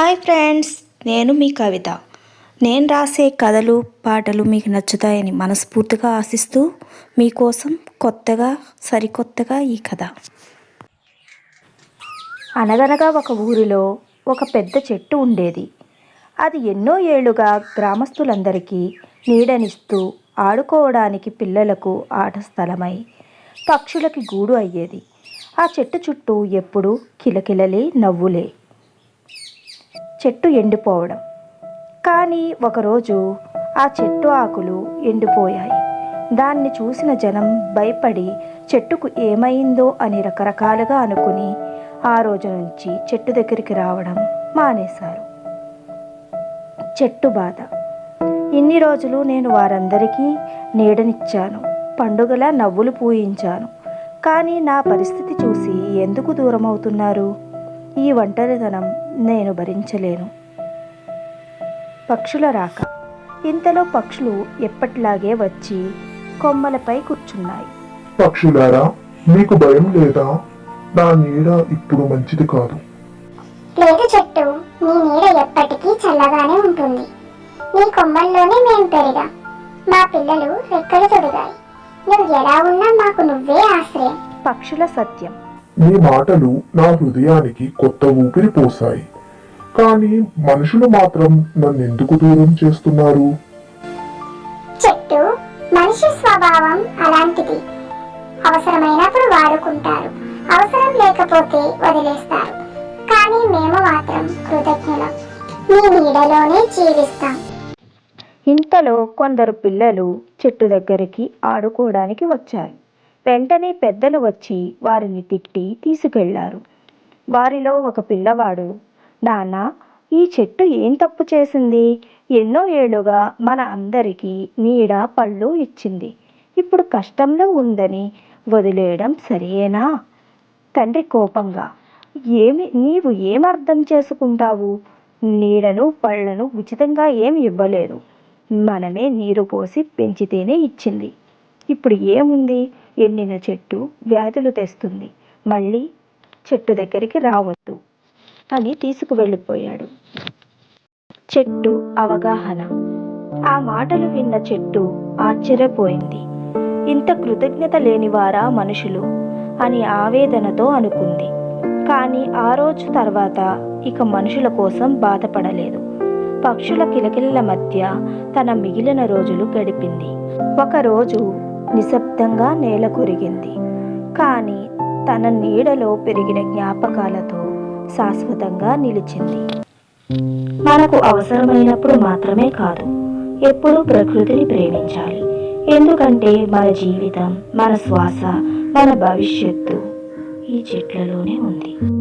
Hi friends నేను మీ కవిత. నేను రాసే కథలు పాటలు మీకు నచ్చుతాయని మనస్ఫూర్తిగా ఆశిస్తూ మీకోసం కొత్తగా సరికొత్తగా ఈ కథ. అనగనగా ఒక ఊరిలో ఒక పెద్ద చెట్టు ఉండేది. అది ఎన్నో ఏళ్ళుగా గ్రామస్తులందరికీ నీడనిస్తూ ఆడుకోవడానికి పిల్లలకు ఆట స్థలమై పక్షులకి గూడు అయ్యేది. ఆ చెట్టు చుట్టూ ఎప్పుడూ కిలకిలలే నవ్వులే. చెట్టు ఎండిపోవడం. కానీ ఒకరోజు ఆ చెట్టు ఆకులు ఎండిపోయాయి. దాన్ని చూసిన జనం భయపడి చెట్టుకు ఏమైందో అని రకరకాలుగా అనుకుని ఆ రోజు నుంచి చెట్టు దగ్గరికి రావడం మానేశారు. చెట్టు బాధ. ఇన్ని రోజులు నేను వారందరికీ నీడనిచ్చాను. పండుగల నవ్వులు పూయించాను. కానీ నా పరిస్థితి చూసి ఎందుకు దూరం అవుతున్నారు ఈ ఒంటరితనం నేను భరించలేను. పక్షుల రాక. ఇంతలో పక్షులు ఎప్పటిలాగే వచ్చి కొమ్మలపై కూర్చున్నాయి. పక్షులారా మీకు భయం లేదా? నా నీడ ఇప్పుడు మంచిది కాదు. లేదు చెట్టు నీ నీడ ఎప్పటికీ చల్లగానే ఉంటుంది. నీ కొమ్మల్లోనే మేము పెరిగాం. మా పిల్లలు రెక్కలు తొడిగాయి. నువ్వు ఎలా ఉన్నా మాకు నువ్వే ఆశ్రయం. పక్షుల సత్యం. మీ మాటలు నా హృదయానికి కొత్త ఊపిరి పోసాయి కానీ మనుషులు మాత్రం నన్ను ఎందుకు దూరం చేస్తున్నారు? చెట్టు మనిషి స్వభావం అలాంటిది. అవసరమైనప్పుడు వాడుకుంటారు. అవసరం లేకపోతే వదిలేస్తారు. కానీ మేము మాత్రం కృతజ్ఞులం. నీ నీడలోనే జీవిస్తాం. ఇంతలో కొందరు పిల్లలు చెట్టు దగ్గరికి ఆడుకోవడానికి వచ్చారు. వెంటనే పెద్దలు వచ్చి వారిని తిట్టి తీసుకెళ్ళారు. వారిలో ఒక పిల్లవాడు నాన్న ఈ చెట్టు ఏం తప్పు చేసింది? ఎన్నో ఏళ్ళుగా మన అందరికీ నీడ పళ్ళు ఇచ్చింది. ఇప్పుడు కష్టంలో ఉందని వదిలేయడం సరియేనా తండ్రి కోపంగా ఏమి నీవు ఏం అర్థం చేసుకుంటావు? నీడను పళ్ళను ఉచితంగా ఏం ఇవ్వలేదు. మనమే నీరు పోసి పెంచితేనే ఇచ్చింది. ఇప్పుడు ఏముంది? ఎండిన చెట్టు వ్యాధులు తెస్తుంది. మళ్ళీ చెట్టు దగ్గరికి రావద్దు అని తీసుకువెళ్ళిపోయాడు. చెట్టు అవగాహన. ఆ మాటలు విన్న చెట్టు ఆశ్చర్యపోయింది. ఇంత కృతజ్ఞత లేనివారా మనుషులు అని ఆవేదనతో అనుకుంది. కానీ ఆ రోజు తర్వాత ఇక మనుషుల కోసం బాధపడలేదు. పక్షుల కిలకిలల మధ్య తన మిగిలిన రోజులు గడిపింది. ఒకరోజు నిశ్శబ్దంగా నేల కొరిగింది. కానీ తన నీడలో పెరిగిన జ్ఞాపకాలతో శాశ్వతంగా నిలిచింది. మనకు అవసరమైనప్పుడు మాత్రమే కాదు ఎప్పుడూ ప్రకృతిని ప్రేమించాలి. ఎందుకంటే మన జీవితం మన శ్వాస మన భవిష్యత్తు ఈ చెట్లలోనే ఉంది.